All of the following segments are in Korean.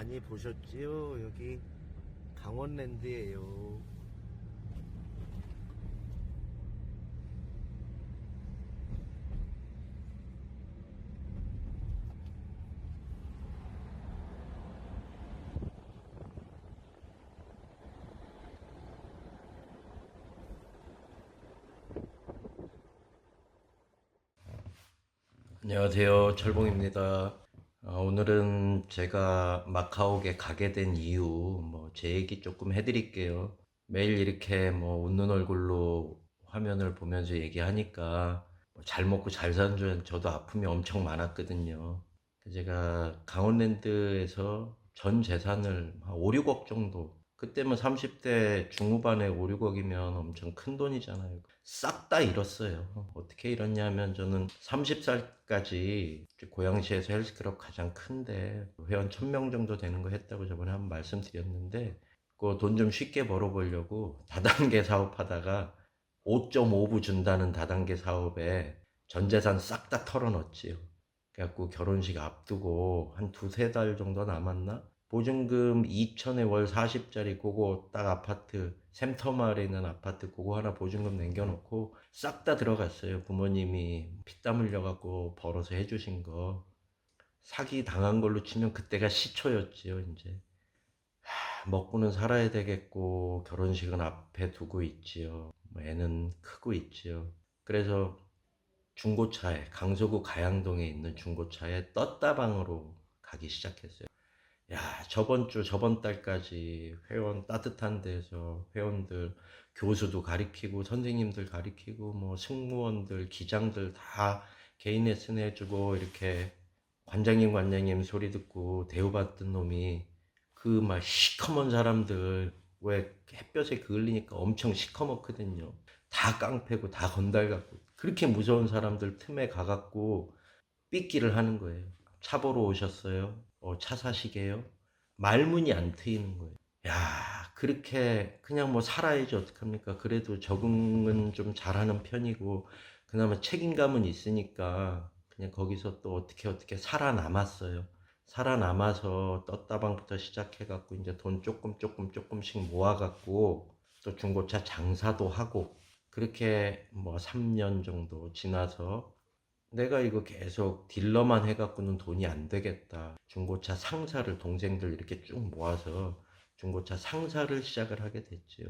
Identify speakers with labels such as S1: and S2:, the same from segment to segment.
S1: 많이 보셨지요? 여기 강원랜드예요. 안녕하세요. 철봉입니다. 어, 오늘은 제가 마카오에 가게 된 이유, 뭐, 제 얘기 조금 해드릴게요. 매일 이렇게 뭐, 웃는 얼굴로 화면을 보면서 얘기하니까, 뭐잘 먹고 잘 사는 줄 저도 아픔이 엄청 많았거든요. 제가 강원랜드에서 전 재산을 한 5, 6억 정도, 그때면 30대 중후반에 5, 6억이면 엄청 큰 돈이잖아요. 싹 다 잃었어요. 어떻게 잃었냐면 저는 30살까지 고양시에서 헬스클럽 가장 큰데 회원 1000명 정도 되는 거 했다고 저번에 한 번 말씀드렸는데 그 돈 좀 쉽게 벌어보려고 다단계 사업하다가 5.5부 준다는 다단계 사업에 전 재산 싹 다 털어넣었지요. 그래갖고 결혼식 앞두고 한 두세 달 정도 남았나? 보증금 2천에 월 40짜리 그거 딱 아파트 샘터 마을에 있는 아파트 그거 하나 보증금 남겨놓고 싹 다 들어갔어요. 부모님이 피땀 흘려갖고 벌어서 해주신 거 사기 당한 걸로 치면 그때가 시초였지요. 이제 하, 먹고는 살아야 되겠고 결혼식은 앞에 두고 있지요. 뭐 애는 크고 있지요. 그래서 중고차에 강서구 가양동에 있는 중고차에 떴다방으로 가기 시작했어요. 야, 저번 주, 저번 달까지 회원 따뜻한 데서 회원들, 교수도 가리키고, 선생님들 가리키고, 뭐, 승무원들, 기장들 다 개인 레슨 해주고, 이렇게 관장님, 관장님 소리 듣고 대우받던 놈이 그 막 시커먼 사람들, 왜 햇볕에 그을리니까 엄청 시커멓거든요. 다 깡패고, 다 건달 같고, 그렇게 무서운 사람들 틈에 가갖고 삐끼를 하는 거예요. 차 보러 오셨어요? 어, 차 사시게요? 말문이 안 트이는 거예요. 야, 그렇게 그냥 뭐 살아야지 어떡합니까? 그래도 적응은 좀 잘하는 편이고 그나마 책임감은 있으니까 그냥 거기서 또 어떻게 어떻게 살아남았어요. 살아남아서 떴다방부터 시작해갖고 이제 돈 조금 조금 조금씩 모아갖고 또 중고차 장사도 하고 그렇게 뭐 3년 정도 지나서 내가 이거 계속 딜러만 해갖고는 돈이 안 되겠다. 중고차 상사를 동생들 이렇게 쭉 모아서 중고차 상사를 시작을 하게 됐지요.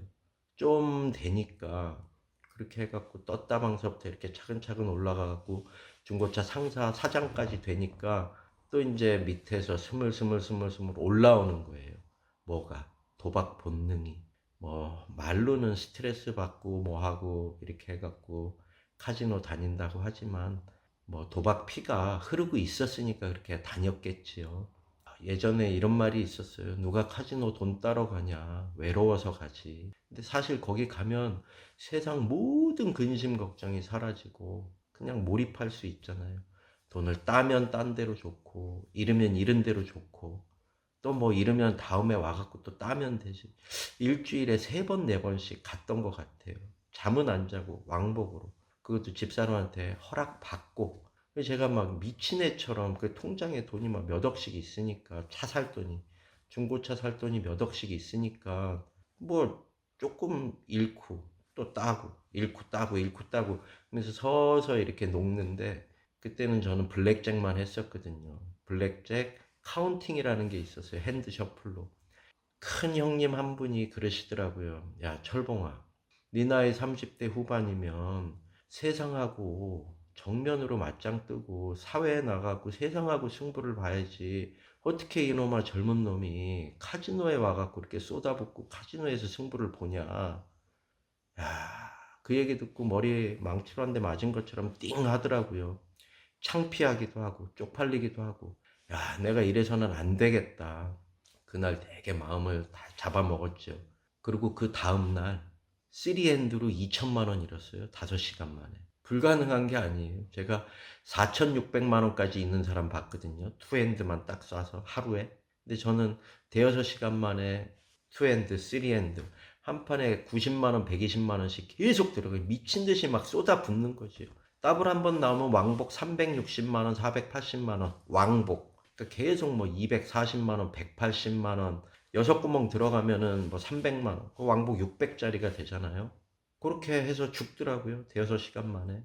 S1: 좀 되니까 그렇게 해갖고 떴다방서부터 이렇게 차근차근 올라가갖고 중고차 상사 사장까지 되니까 또 이제 밑에서 스물스물스물스물 올라오는 거예요. 뭐가 도박 본능이 뭐 말로는 스트레스 받고 뭐 하고 이렇게 해갖고 카지노 다닌다고 하지만 뭐 도박 피가 흐르고 있었으니까 그렇게 다녔겠지요. 예전에 이런 말이 있었어요. 누가 카지노 돈 따러 가냐. 외로워서 가지. 근데 사실 거기 가면 세상 모든 근심 걱정이 사라지고 그냥 몰입할 수 있잖아요. 돈을 따면 딴 대로 좋고, 잃으면 잃은 대로 좋고, 또 뭐 잃으면 다음에 와갖고 또 따면 되지. 일주일에 세 번, 네 번씩 갔던 것 같아요. 잠은 안 자고 왕복으로. 그것도 집사람한테 허락 받고 제가 막 미친 애처럼 그 통장에 돈이 막 몇 억씩 있으니까 차 살 돈이 중고차 살 돈이 몇 억씩 있으니까 뭐 조금 잃고 또 따고 잃고 따고 잃고 따고 그래서 서서 이렇게 녹는데 그때는 저는 블랙잭만 했었거든요. 블랙잭 카운팅이라는 게 있었어요 핸드 셔플로. 큰 형님 한 분이 그러시더라고요 야 철봉아 네 나이 30대 후반이면 세상하고 정면으로 맞짱 뜨고 사회에 나가고 세상하고 승부를 봐야지 어떻게 이놈아 젊은 놈이 카지노에 와갖고 이렇게 쏟아붓고 카지노에서 승부를 보냐. 야 그 얘기 듣고 머리에 망치로 한 대 맞은 것처럼 띵 하더라고요. 창피하기도 하고 쪽팔리기도 하고. 야 내가 이래서는 안 되겠다. 그날 되게 마음을 다 잡아먹었죠. 그리고 그 다음날 3엔드로 2천만 원 잃었어요 5시간 만에 불가능한 게 아니에요. 제가 4,600만 원까지 있는 사람 봤거든요. 투엔드만 딱 쏴서 하루에. 근데 저는 대여섯 시간 만에 투엔드, 쓰리엔드 한 판에 90만 원, 120만 원씩 계속 들어가요. 미친 듯이 막 쏟아붓는 거죠. 더블 한 번 나오면 왕복 360만 원, 480만 원 왕복. 그러니까 계속 뭐 240만 원, 180만 원, 여섯 구멍 들어가면은 뭐 300만 원, 그 왕복 600짜리가 되잖아요. 그렇게 해서 죽더라고요. 대여섯 시간 만에.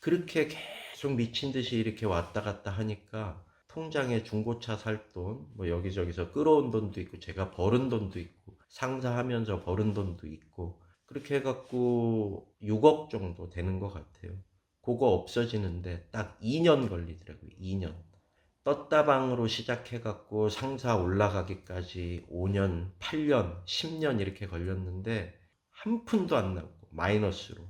S1: 그렇게 계속 미친 듯이 이렇게 왔다 갔다 하니까 통장에 중고차 살 돈, 뭐 여기저기서 끌어온 돈도 있고 제가 벌은 돈도 있고 상사하면서 벌은 돈도 있고 그렇게 해갖고 6억 정도 되는 것 같아요. 그거 없어지는데 딱 2년 걸리더라고요. 2년. 떴다방으로 시작해갖고 상사 올라가기까지 5년, 8년, 10년 이렇게 걸렸는데 한 푼도 안 나고 마이너스로.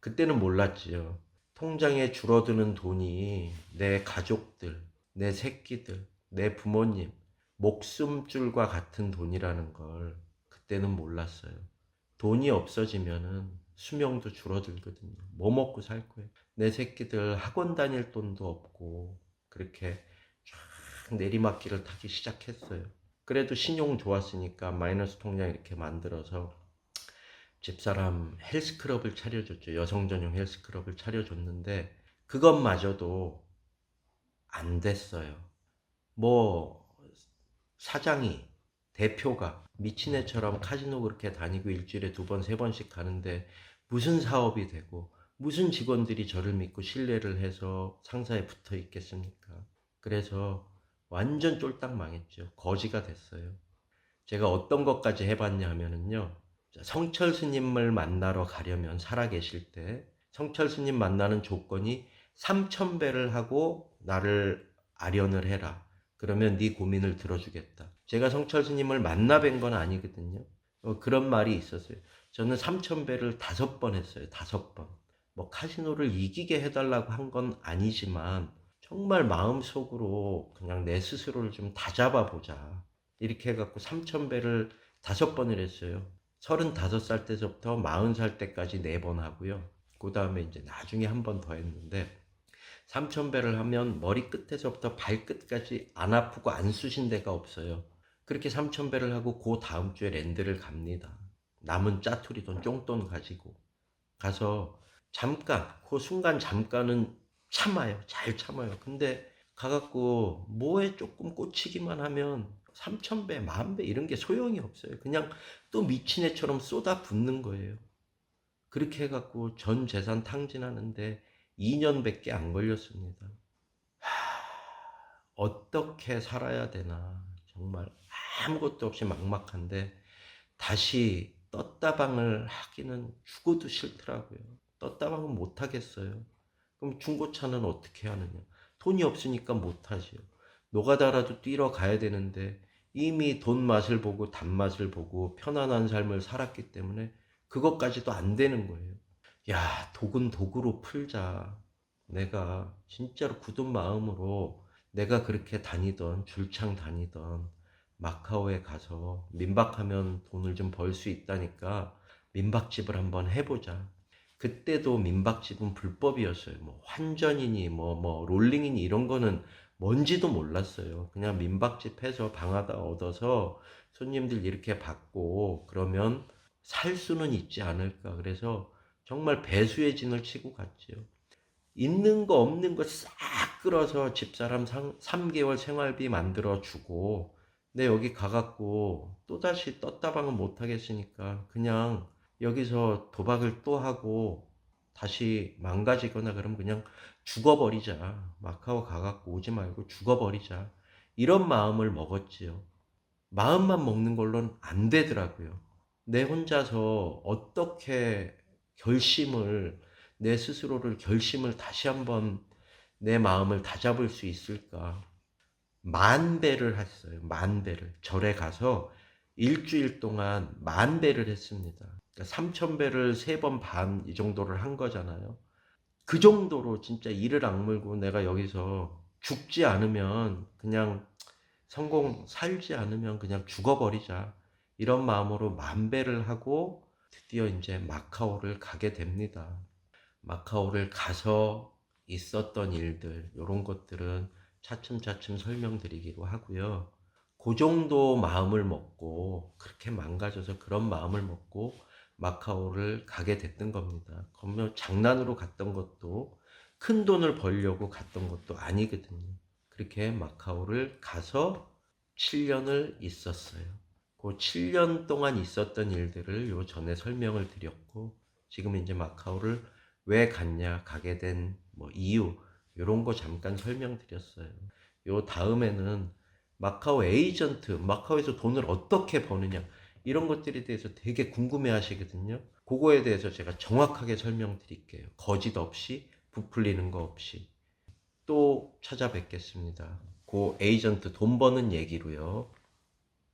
S1: 그때는 몰랐지요. 통장에 줄어드는 돈이 내 가족들, 내 새끼들, 내 부모님, 목숨줄과 같은 돈이라는 걸 그때는 몰랐어요. 돈이 없어지면은 수명도 줄어들거든요. 뭐 먹고 살 거예요? 내 새끼들 학원 다닐 돈도 없고 그렇게 쫙 내리막길을 타기 시작했어요. 그래도 신용 좋았으니까 마이너스 통장 이렇게 만들어서 집사람 헬스클럽을 차려줬죠. 여성 전용 헬스클럽을 차려줬는데 그것마저도 안 됐어요. 뭐 사장이 대표가 미친 애처럼 카지노 그렇게 다니고 일주일에 두 번, 세 번씩 가는데 무슨 사업이 되고 무슨 직원들이 저를 믿고 신뢰를 해서 상사에 붙어 있겠습니까? 그래서 완전 쫄딱 망했죠. 거지가 됐어요. 제가 어떤 것까지 해봤냐 하면은요. 성철 스님을 만나러 가려면 살아계실 때 성철 스님 만나는 조건이 3천배를 하고 나를 아련을 해라. 그러면 네 고민을 들어주겠다. 제가 성철 스님을 만나 뵌 건 아니거든요. 어, 그런 말이 있었어요. 저는 3천배를 다섯 번 했어요. 다섯 번. 뭐 카지노를 이기게 해달라고 한 건 아니지만 정말 마음속으로 그냥 내 스스로를 좀 다잡아 보자. 이렇게 해갖고 3천배를 다섯 번을 했어요. 35살 때부터 40살 때까지 네 번 하고요. 그 다음에 이제 나중에 한 번 더 했는데 3천배를 하면 머리 끝에서부터 발끝까지 안 아프고 안 쑤신 데가 없어요. 그렇게 3천배를 하고 그 다음 주에 랜드를 갑니다. 남은 짜투리 돈, 쫑돈 가지고 가서 잠깐, 그 순간 잠깐은 참아요. 잘 참아요. 근데 가갖고 뭐에 조금 꽂히기만 하면 3천배, 만배 이런 게 소용이 없어요. 그냥 또 미친 애처럼 쏟아 붓는 거예요. 그렇게 해갖고 전 재산 탕진하는데 2년밖에 안 걸렸습니다. 하, 어떻게 살아야 되나 정말 아무것도 없이 막막한데 다시 떴다방을 하기는 죽어도 싫더라고요. 떴다방은 못 하겠어요. 그럼 중고차는 어떻게 하느냐? 돈이 없으니까 못 하지요. 노가다라도 뛰러 가야 되는데 이미 돈 맛을 보고 단맛을 보고 편안한 삶을 살았기 때문에 그것까지도 안 되는 거예요. 야, 독은 독으로 풀자. 내가 진짜로 굳은 마음으로 내가 그렇게 다니던, 줄창 다니던 마카오에 가서 민박하면 돈을 좀 벌 수 있다니까 민박집을 한번 해보자. 그때도 민박집은 불법이었어요. 뭐 환전이니 뭐뭐 롤링이니 이런 거는 뭔지도 몰랐어요. 그냥 민박집 해서 방 하나 얻어서 손님들 이렇게 받고 그러면 살 수는 있지 않을까. 그래서 정말 배수의 진을 치고 갔지요. 있는 거 없는 거 싹 끌어서 집사람 3 개월 생활비 만들어 주고 내 여기 가갖고 또다시 떴다방은 못 하겠으니까 그냥 여기서 도박을 또 하고 다시 망가지거나 그러면 그냥 죽어버리자. 마카오 가갖고 오지 말고 죽어버리자. 이런 마음을 먹었지요. 마음만 먹는 걸로는 안 되더라고요. 내 혼자서 어떻게 결심을, 내 스스로를 결심을 다시 한번 내 마음을 다잡을 수 있을까. 만 배를 했어요. 만 배를. 절에 가서 일주일 동안 만 배를 했습니다. 그러니까 3천 배를 세 번 반 이 정도를 한 거잖아요. 그 정도로 진짜 이를 악물고 내가 여기서 죽지 않으면 그냥 성공 살지 않으면 그냥 죽어버리자. 이런 마음으로 만 배를 하고 드디어 이제 마카오를 가게 됩니다. 마카오를 가서 있었던 일들, 이런 것들은 차츰차츰 설명드리기로 하고요. 그 정도 마음을 먹고 그렇게 망가져서 그런 마음을 먹고 마카오를 가게 됐던 겁니다. 그러면 장난으로 갔던 것도 큰 돈을 벌려고 갔던 것도 아니거든요. 그렇게 마카오를 가서 7년을 있었어요. 그 7년 동안 있었던 일들을 요 전에 설명을 드렸고 지금 이제 마카오를 왜 갔냐 가게 된 뭐 이유 이런 거 잠깐 설명드렸어요. 요 다음에는 마카오 에이전트 마카오에서 돈을 어떻게 버느냐 이런 것들에 대해서 되게 궁금해 하시거든요. 그거에 대해서 제가 정확하게 설명드릴게요. 거짓 없이 부풀리는 거 없이 또 찾아뵙겠습니다. 그 에이전트 돈 버는 얘기로요.